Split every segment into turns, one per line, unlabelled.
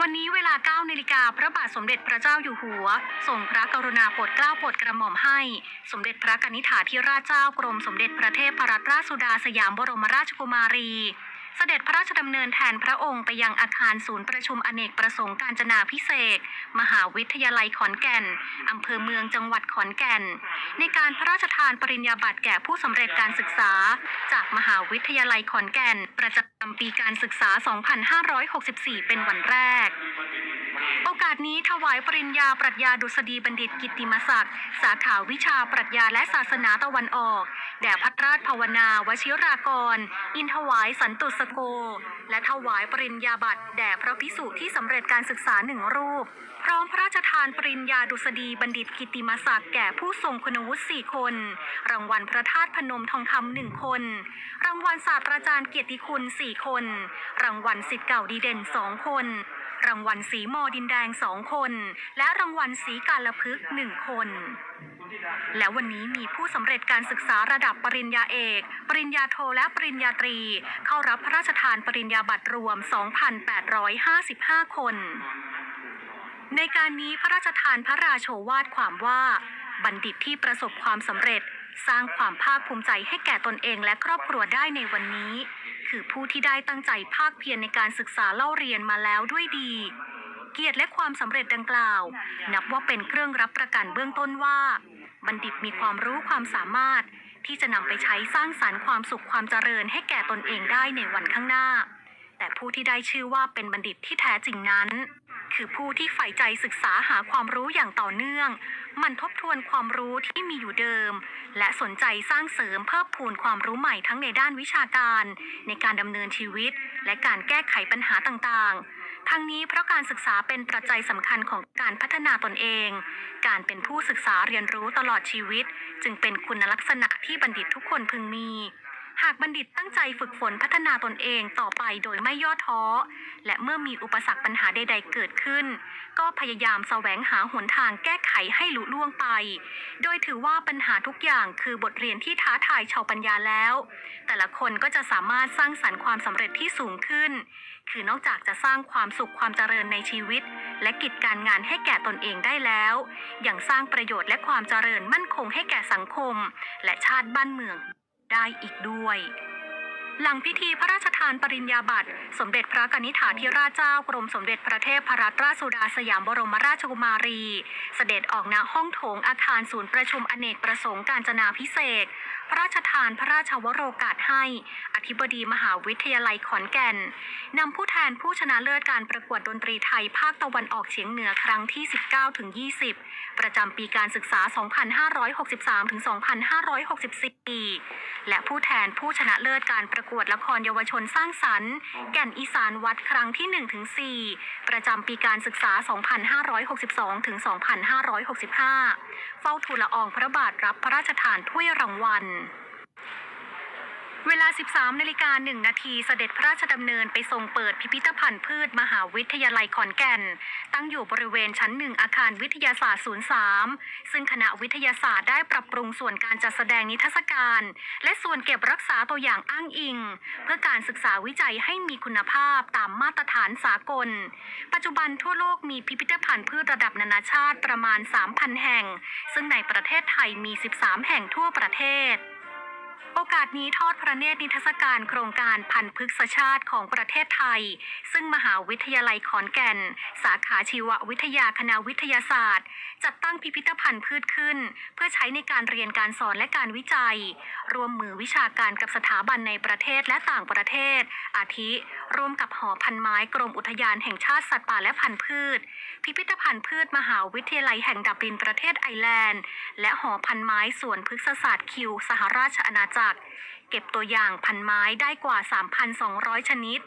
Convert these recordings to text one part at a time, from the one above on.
วันนี้เวลา9นาฬิกาพระบาทสมเด็จพระเจ้าอยู่หัวทรงพระกรุณาโปรดเกล้าโปรดกระหม่อมให้ สมเด็จพระกนิษฐาธิราชเจ้ากรมสมเด็จพระเทพรัตนราชสุดาสยามบรมราชกุมารี เสด็จพระราชดำเนินแทนพระองค์ไปยังอาคารศูนย์ประชุมอเนกประสงค์การจนาพิเศษ มหาวิทยาลัยขอนแก่น อำเภอเมืองจังหวัดขอนแก่น ในการพระราชทานปริญญาบัตรแก่ผู้สำเร็จการศึกษา จากมหาวิทยาลัยขอนแก่น ประจำปีการศึกษา 2564 เป็นวันแรกโอกาสนี้ถวายปริญญาปรัชญาดุษฎีบัณฑิตกิติมศักดิ์สาขาวิชาปรัชญาและศาสนาตะวันออก แด่พัทราชภาวนาวชิรากร อินถวายสันตุสโก และถวายปริญญาบัตรแด่พระพิสุที่สำเร็จการศึกษาหนึ่งรูป พร้อมพระราชทานปริญญาดุษฎีบัณฑิตกิติมศักดิ์แก่ผู้ทรงคุณวุฒิ4คน รางวัลพระธาตุพนมทองคำหนึ่งคน รางวัลศาสตราจารย์เกียรติคุณสี่คน รางวัลสิทธิ์เก่าดีเด่นสองคน รางวัลสีมอดินแดงสองคน และรางวัลสีกาลพึกษ์หนึ่งคน และวันนี้มีผู้สำเร็จการศึกษาระดับปริญญาเอก ปริญญาโทและปริญญาตรี เข้ารับพระราชทานปริญญาบัตรรวม 2,855 คน ในการนี้พระราชทานพระราโชวาทความว่า บัณฑิตที่ประสบความสำเร็จ สร้างความภาคภูมิใจให้แก่ตนเองและครอบครัวได้ในวันนี้ คือผู้ที่ได้ตั้งใจภาคเพียรในการศึกษาเล่าเรียนมาแล้วด้วยดี เกียรติและความสำเร็จดังกล่าว นับว่าเป็นเครื่องรับประกันเบื้องต้นว่า บัณฑิตมีความรู้ความสามารถ ที่จะนำไปใช้สร้างสารรค์ความสุขความเจริญให้แก่ตนเองได้ในวันข้างหน้า แต่ผู้ที่ได้ชื่อว่าเป็นบัณฑิตที่แท้จริงนั้น คือผู้ที่ใฝ่ใจศึกษาหาความรู้อย่างต่อเนื่อง มันทบทวนความรู้ที่มีอยู่เดิม และสนใจสร้างเสริมเพิ่มพูนความรู้ใหม่ทั้งในด้านวิชาการ ในการดำเนินชีวิต และการแก้ไขปัญหาต่างๆทั้งนี้เพราะการศึกษาเป็นปัจจัยสำคัญของการพัฒนาตนเอง การเป็นผู้ศึกษาเรียนรู้ตลอดชีวิต จึงเป็นคุณลักษณะที่บัณฑิตทุกคนพึงมี หากบัณฑิตตั้งใจฝึกฝนพัฒนาตนเองต่อไปโดยไม่ย่อท้อ และเมื่อมีอุปสรรคปัญหาใด ๆ เกิดขึ้น ก็พยายามแสวงหาหนทางแก้ไขให้หลุล่วงไป โดยถือว่าปัญหาทุกอย่างคือบทเรียนที่ท้าทายชาวปัญญาแล้ว แต่ละคนก็จะสามารถสร้างสรรค์ความสำเร็จที่สูงขึ้น คือนอกจากจะสร้างความสุขความเจริญในชีวิต และกิจการงานให้แก่ตนเองได้แล้วยังสร้างประโยชน์และความเจริญมั่นคงให้แก่สังคม และชาติบ้านเมือง ได้อีกด้วย หลังพิธีพระราชทานปริญญาบัตร สมเด็จพระกนิษฐาธิราชเจ้ากรมสมเด็จพระเทพรัตนราชสุดาสยามบรมราชกุมารี เสด็จออกณห้องโถงอาคารศูนย์ประชุมอเนกประสงค์การจนาพิเศษ พระราชทานพระราชวโรกาสให้ อธิบดีมหาวิทยาลัยขอนแก่นนำผู้แทนผู้ชนะเลิศการประกวดดนตรีไทยภาคตะวันออกเฉียงเหนือครั้งที่ 19ถึง20 ประจำปีการศึกษา 2563ถึง2564 และผู้แทนผู้ชนะเลิศการประกวดละครเยาวชนสร้างสรรค์ แก่นอีสานวัดครั้งที่1ถึง4ประจำปีการศึกษา 2562ถึง2565เฝ้าทูลละอองพระบาทรับพระราชทานถ้วยรางวัล เวลา 13 นาฬิกา 1 นาทีเสด็จพระราชดำเนินไปทรงเปิดพิพิธภัณฑ์พืชมหาวิทยาลัยขอนแก่น ตั้งอยู่บริเวณชั้นหนึ่งอาคารวิทยาศาสตร์ 03 ซึ่งคณะวิทยาศาสตร์ได้ปรับปรุงส่วนการจัดแสดงนิทรรศการ และส่วนเก็บรักษาตัวอย่างอ้างอิง เพื่อการศึกษาวิจัยให้มีคุณภาพตามมาตรฐานสากล ปัจจุบันทั่วโลกมีพิพิธภัณฑ์พืชระดับนานาชาติประมาณ 3,000 แห่ง ซึ่งในประเทศไทยมี 13 แห่งทั่วประเทศ โอกาสนี้ทอดพระเนตรนิทรรศการโครงการพันธุ์พฤกษชาติของประเทศไทย ซึ่งมหาวิทยาลัยขอนแก่น สาขาชีววิทยาคณะวิทยาศาสตร์ จัดตั้งพิพิธภัณฑ์พืชขึ้น เพื่อใช้ในการเรียนการสอนและการวิจัย รวมมือวิชาการกับสถาบันในประเทศและต่างประเทศ อาทิ ร่วมกับหอพันไม้กรมอุทยานแห่งชาติสัตว์ป่าและพันธุ์พืช พิพิธภัณฑ์พืชมหาวิทยาลัยแห่งดับลินประเทศไอร์แลนด์ และหอพันไม้สวนพฤกษศาสตร์คิว สหราชอาณาจักร เก็บตัวอย่างพันไม้ได้กว่า 3,200 ชนิด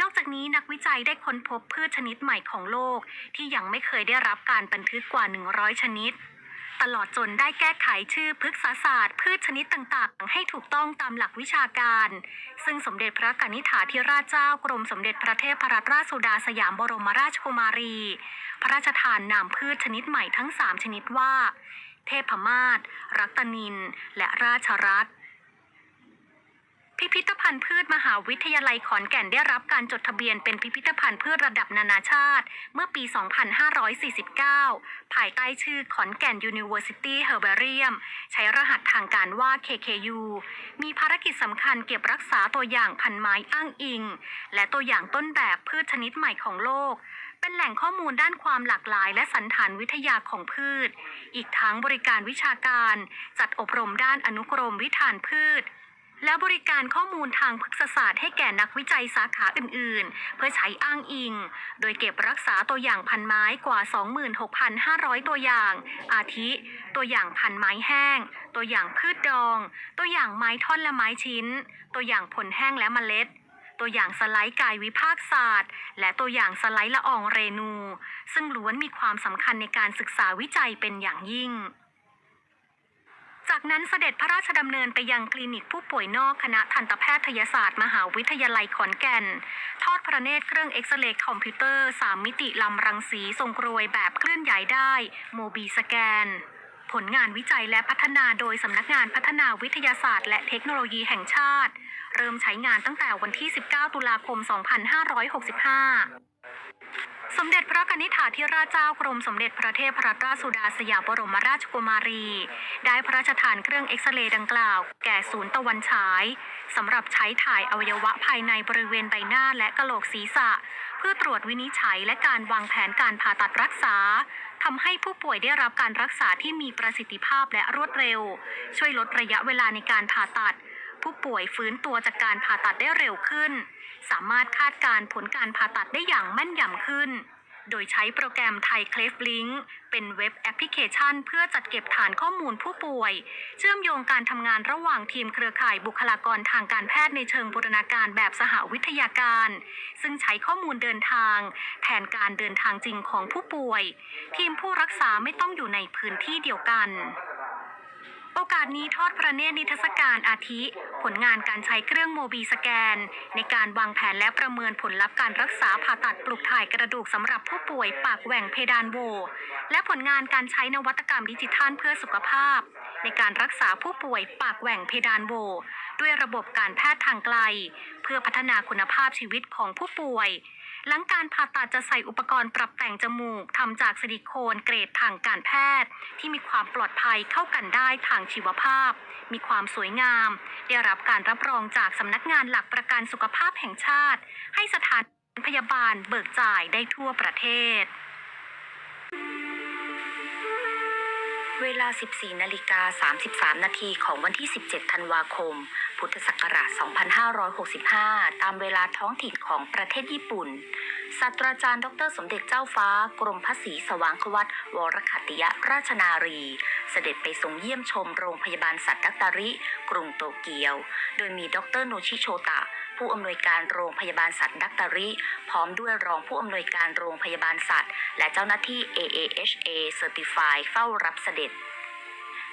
นอกจากนี้นักวิจัยได้ค้นพบพืชชนิดใหม่ของโลก ที่ยังไม่เคยได้รับการบันทึกกว่า 100 ชนิด ตลอดจนได้แก้ไขชื่อพฤกษศาสตร์ พืชชนิดต่างๆ ให้ถูกต้องตามหลักวิชาการ ซึ่งสมเด็จพระกนิษฐาธิราชเจ้ากรมสมเด็จพระเทพรัตนราชสุดาสยามบรมราชกุมารี พระราชทานนามพืชชนิดใหม่ทั้ง 3 ชนิดว่า เทพมาศรัตนิน และราชรัตน์ พิพิธภัณฑ์พืชมหาวิทยาลัยขอนแก่นได้รับการจดทะเบียนเป็นพิพิธภัณฑ์พืชระดับนานาชาติ เมื่อปี 2549 ภายใต้ชื่อขอนแก่น University Herbarium ใช้รหัสทางการว่า KKU มีภารกิจสำคัญเก็บรักษาตัวอย่างพันไม้อ้างอิง และตัวอย่างต้นแบบพืชชนิดใหม่ของโลกเป็นแหล่งข้อมูลด้านความหลากหลายและสันฐานวิทยาของพืช อีกทั้งบริการวิชาการ จัดอบรมด้านอนุกรมวิธานพืช และบริการข้อมูลทางพฤกษศาสตร์ให้แก่นักวิจัยสาขาอื่น ๆ เพื่อใช้อ้างอิง โดยเก็บรักษาตัวอย่างพันไม้กว่า 26,500 ตัวอย่าง อาทิ ตัวอย่างพันไม้แห้ง ตัวอย่างพืชดอง ตัวอย่างไม้ท่อนและไม้ชิ้น ตัวอย่างผลแห้งและเมล็ด ตัวอย่างสไลด์กายวิภาคศาสตร์ และตัวอย่างสไลด์ละอองเรนู ซึ่งล้วนมีความสำคัญในการศึกษาวิจัยเป็นอย่างยิ่ง จากนั้นเสด็จพระราชดำเนินไปยังคลินิกผู้ป่วยนอกคณะทันตแพทยศาสตร์ มหาวิทยาลัยขอนแก่น ทอดพระเนตรเครื่องเอ็กซเรย์คอมพิวเตอร์ 3 มิติลำรังสีทรงกรวยแบบเคลื่อนย้ายได้ โมบีสแกน ผลงานวิจัยและพัฒนาโดยสำนักงานพัฒนาวิทยาศาสตร์ และเทคโนโลยีแห่งชาติ เริ่มใช้งานตั้งแต่วันที่ 19 ตุลาคม 2565 สมเด็จพระกนิษฐาธิราชเจ้ากรมสมเด็จพระเทพรัตนราชสุดาสยามบรมราชกุมารี ได้พระราชทานเครื่องเอ็กซเรย์ดังกล่าว แก่ศูนย์ตะวันฉายสำหรับใช้ถ่ายอวัยวะภายในบริเวณใบหน้าและกะโหลกศีรษะ เพื่อตรวจวินิจฉัยและการวางแผนการผ่าตัดรักษาทำให้ผู้ป่วยได้รับการรักษาที่มีประสิทธิภาพและรวดเร็ว ช่วยลดระยะเวลาในการผ่าตัด ผู้ป่วยฟื้นตัวจากการผ่าตัดได้เร็วขึ้น สามารถคาดการณ์ผลการผ่าตัดได้อย่างแม่นยำขึ้น โดยใช้โปรแกรมไทยเคลฟลิงเป็นเว็บแอปพลิเคชัน เพื่อจัดเก็บฐานข้อมูลผู้ป่วย เชื่อมโยงการทำงานระหว่างทีมเครือข่ายบุคลากรทางการแพทย์ในเชิงบูรณาการแบบสหวิทยาการ ซึ่งใช้ข้อมูลเดินทาง แทนการเดินทางจริงของผู้ป่วย ทีมผู้รักษาไม่ต้องอยู่ในพื้นที่เดียวกัน โอกาสนี้ทอดพระเนตรนิทรรศการอาทิ ผลงานการใช้เครื่องโมบีสแกน ในการวางแผนและประเมินผลลัพธ์การรักษาผ่าตัดปลูกถ่ายกระดูกสำหรับผู้ป่วยปากแหว่งเพดานโว และผลงานการใช้นวัตกรรมดิจิทัลเพื่อสุขภาพ ในการรักษาผู้ป่วยปากแหว่งเพดานโว ด้วยระบบการแพทย์ทางไกล เพื่อพัฒนาคุณภาพชีวิตของผู้ป่วย หลังการผ่าตัดจะใส่อุปกรณ์ปรับแต่งจมูกทำจากซิลิโคนเกรดทางการแพทย์ ที่มีความปลอดภัยเข้ากันได้ทางชีวภาพ มีความสวยงาม ได้รับการรับรองจากสำนักงานหลักประกันสุขภาพแห่งชาติ ให้สถานพยาบาลเบิกจ่ายได้ทั่วประเทศ
เวลา 14 นาฬิกา 33 นาทีของวันที่ 17 ธันวาคม พุทธศักราช 2565 ตามเวลาท้องถิ่นของประเทศญี่ปุ่น ศาสตราจารย์ ดร สมเด็จเจ้าฟ้า กรมพระศรีสว่างควัตวรขัตติยราชนารี เสด็จไปทรงเยี่ยมชมโรงพยาบาลสัตว์ดักตาริ กรุงโตเกียว โดยมีดรโนชิโชตะผู้อำนวยการโรงพยาบาลสัตว์ดักตาริ พร้อมด้วยรองผู้อำนวยการโรงพยาบาลสัตว์ และเจ้าหน้าที่ AAHA Certify เฝ้ารับเสด็จ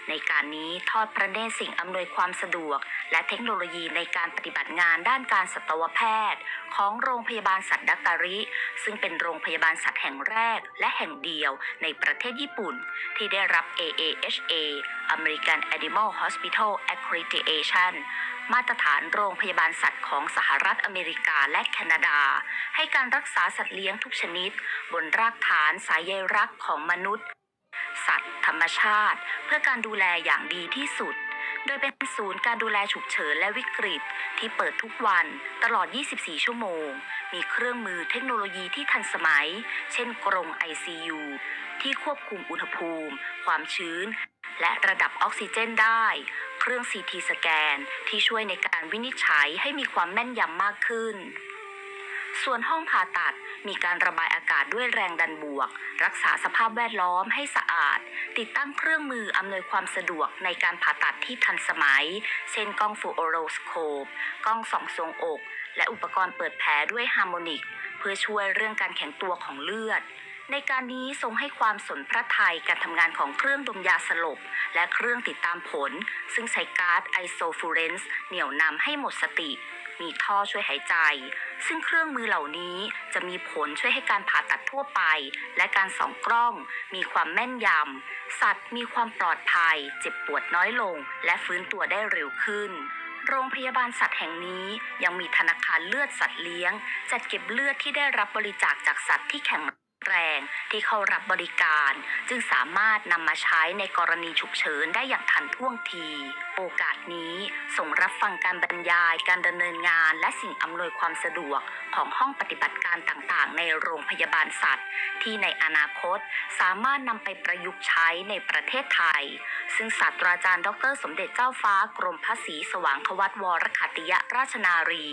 ในการนี้ทอดพระเนตรสิ่งอำนวยความสะดวก และเทคโนโลยีในการปฏิบัติงานด้านการสัตวแพทย์ ของโรงพยาบาลสัตว์ดักตาริ ซึ่งเป็นโรงพยาบาลสัตว์แห่งแรกและแห่งเดียวในประเทศญี่ปุ่น ที่ได้รับ AAHA American Animal Hospital Accreditation มาตรฐานโรงพยาบาลสัตว์ของสหรัฐอเมริกาและแคนาดา ให้การรักษาสัตว์เลี้ยงทุกชนิด บนรากฐานสายใยรักของมนุษย์ สัตว์ ธรรมชาติ เพื่อการดูแลอย่างดีที่สุด โดยเป็นศูนย์การดูแลฉุกเฉินและวิกฤต ที่เปิดทุกวันตลอด 24 ชั่วโมง มีเครื่องมือเทคโนโลยีที่ทันสมัย เช่นกรง ICU ที่ควบคุมอุณหภูมิ ความชื้น และระดับออกซิเจนได้ เครื่อง CT สแกนที่ช่วยในการวินิจฉัยให้มีความแม่นยำมากขึ้น ส่วนห้องผ่าตัดมีการระบายอากาศด้วยแรงดันบวก รักษาสภาพแวดล้อมให้สะอาด ติดตั้งเครื่องมืออำนวยความสะดวกในการผ่าตัดที่ทันสมัย เช่นกล้องฟูโอโรสโคป กล้องส่องทรงอก และอุปกรณ์เปิดแผลด้วยฮาร์โมนิก เพื่อช่วยเรื่องการแข็งตัวของเลือด ในการนี้ทรงให้ความสนพระไทยการทำงานของเครื่องดมยาสลบ และเครื่องติดตามผล ซึ่งใช้ก๊าซไอโซฟูเรนซ์เหนี่ยวนำให้หมดสติ มีท่อช่วยหายใจ ซึ่งเครื่องมือเหล่านี้จะมีผลช่วยให้การผ่าตัดทั่วไป และการส่องกล้อง มีความแม่นยำ สัตว์มีความปลอดภัย เจ็บปวดน้อยลง และฟื้นตัวได้เร็วขึ้นโรงพยาบาลสัตว์แห่งนี้ยังมีธนาคารเลือดสัตว์เลี้ยง จัดเก็บเลือดที่ได้รับบริจาคจากสัตว์ที่แข็ง แรงที่เข้ารับบริการ จึงสามารถนำมาใช้ในกรณีฉุกเฉินได้อย่างทันท่วงที โอกาสนี้ส่งรับฟังการบรรยายการดำเนินงานและสิ่งอำนวยความสะดวกของห้องปฏิบัติการต่างๆ ในโรงพยาบาลสัตว์ ที่ในอนาคตสามารถนำไปประยุกต์ใช้ในประเทศไทย ซึ่งศาสตราจารย์ ดร สมเด็จเจ้าฟ้ากรมพระศรีสว่างควัตวรขัติยราชนารี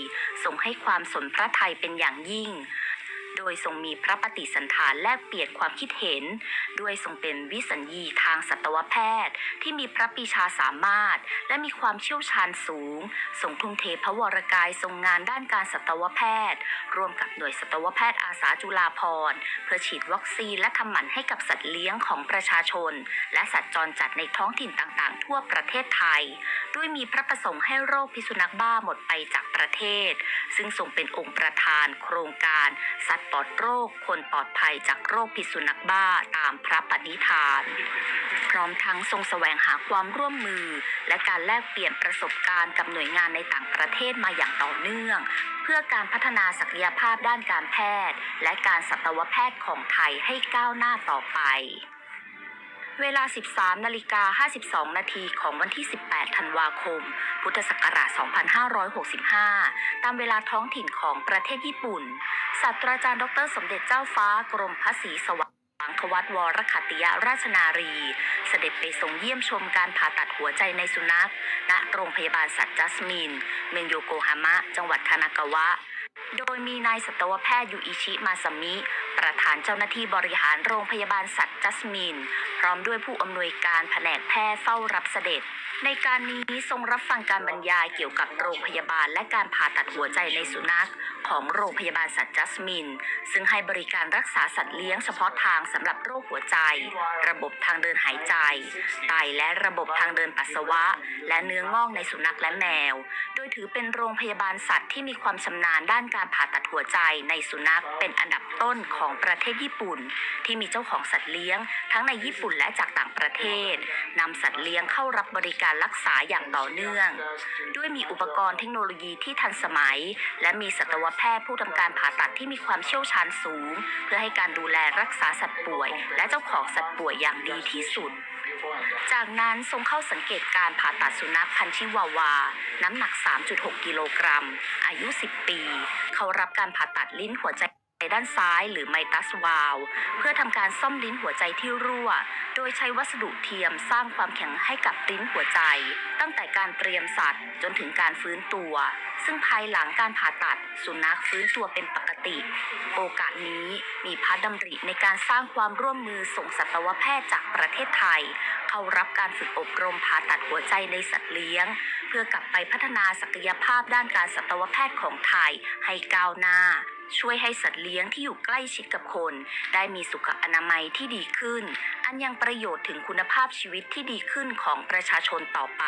ทรงให้ความสนพระไทยเป็นอย่างยิ่ง ดยทรงมีพระปฏิสันฐานแลกเปลี่ยนความคิดเห็น ด้วยทรงเป็นวิสัญญีทางสัตวแพทย์ ที่มีพระปีชาสามารถ และมีความเชี่ยวชาญสูงทรงทุ่มเทพระวรกายทรงงานด้านการสัตวแพทย์ ร่วมกับหน่วยสัตวแพทย์อาสาจุฬาภรณ์เพื่อฉีดวัคซีนและทำหมันให้กับสัตว์เลี้ยงของประชาชน และสัตว์จรจัดในท้องถิ่นต่างๆ ทั่วประเทศไทย ด้วยมีพระประสงค์ให้โรคพิษสุนัขบ้าหมดไปจากประเทศ ซึ่งทรงเป็นองค์ประธานโครงการสัตว์ปลอดโรคคนปลอดภัยจากโรคพิษสุนัขบ้าตามพระปณิธาน พร้อมทั้งทรงแสวงหาความร่วมมือ และการแลกเปลี่ยนประสบการณ์กับหน่วยงานในต่างประเทศมาอย่างต่อเนื่อง เพื่อการพัฒนาศักยภาพด้านการแพทย์ และการสัตวแพทย์ของไทยให้ก้าวหน้าต่อไป เวลา 13 นาฬิกา 52 นาทีของวันที่ 18 ธันวาคม พุทธศักราช 2565 ตามเวลาท้องถิ่นของประเทศญี่ปุ่น ศาสตราจารย์ดร สมเด็จเจ้าฟ้ากรมพระศรีสว่างควัตวรขัติยราชนารี เสด็จไปทรงเยี่ยมชมการผ่าตัดหัวใจในสุนัข ณ โรงพยาบาลสัตว์จัสมิน เมืองโยโกฮามะจังหวัดคานากาวะ โดยมีนายสัตวแพทย์ยูอิชิมาสมิ ประธานเจ้าหน้าที่บริหารโรงพยาบาลสัตว์จัสมิน พร้อมด้วยผู้อำนวยการแผนกแพทย์เฝ้ารับเสด็จ ในการนี้ทรงรับฟังการบรรยายเกี่ยวกับโรงพยาบาลและการผ่าตัดหัวใจในสุนัข ของโรงพยาบาลสัตว์จัสมิน ซึ่งให้บริการรักษาสัตว์เลี้ยงเฉพาะทางสำหรับโรคหัวใจ ระบบทางเดินหายใจ ไตและระบบทางเดินปัสสาวะ และเนื้องอกในสุนัขและแมว โดยถือเป็นโรงพยาบาลสัตว์ที่มีความชำนาญด้านการผ่าตัดหัวใจในสุนัขเป็นอันดับต้นของประเทศญี่ปุ่น ที่มีเจ้าของสัตว์เลี้ยง ทั้งในญี่ปุ่นและจากต่างประเทศนำสัตว์เลี้ยงเข้ารับบริการการักษาอย่างต่อเนื่อง ด้วยมีอุปกรณ์เทคโนโลยีที่ทันสมัย และมีสัตวแพทย์ผู้ทำการผ่าตัดที่มีความเชี่ยวชาญสูง เพื่อให้การดูแลรักษาสัตว์ป่วย และเจ้าของสัตว์ป่วยอย่างดีที่สุดจากนั้นทรงเข้าสังเกตการผ่าตัดสุนัขพันธุ์ชิวาวา น้ำหนัก 3.6 กิโลกรัม อายุ 10 ปี เขารับการผ่าตัดลิ้นหัวใจ ด้านซ้ายหรือไมตัสวาลเพื่อทำการซ่อมลิ้นหัวใจที่รั่ว โดยใช้วัสดุเทียมสร้างความแข็งให้กับลิ้นหัวใจ ตั้งแต่การเตรียมสัตว์จนถึงการฟื้นตัว ซึ่งภายหลังการผ่าตัดสุนัขฟื้นตัวเป็นปกติ โอกาสนี้มีพระดำริในการสร้างความร่วมมือส่งสัตวแพทย์จากประเทศไทย เข้ารับการฝึกอบรมผ่าตัดหัวใจในสัตว์เลี้ยง เพื่อกลับไปพัฒนาศักยภาพด้านการสัตวแพทย์ของไทยให้ก้าวหน้า ช่วยให้สัตว์เลี้ยงที่อยู่ใกล้ชิดกับคน ได้มีสุขอนามัยที่ดีขึ้น อันยังประโยชน์ถึงคุณภาพชีวิตที่ดีขึ้นของประชาชนต่อไป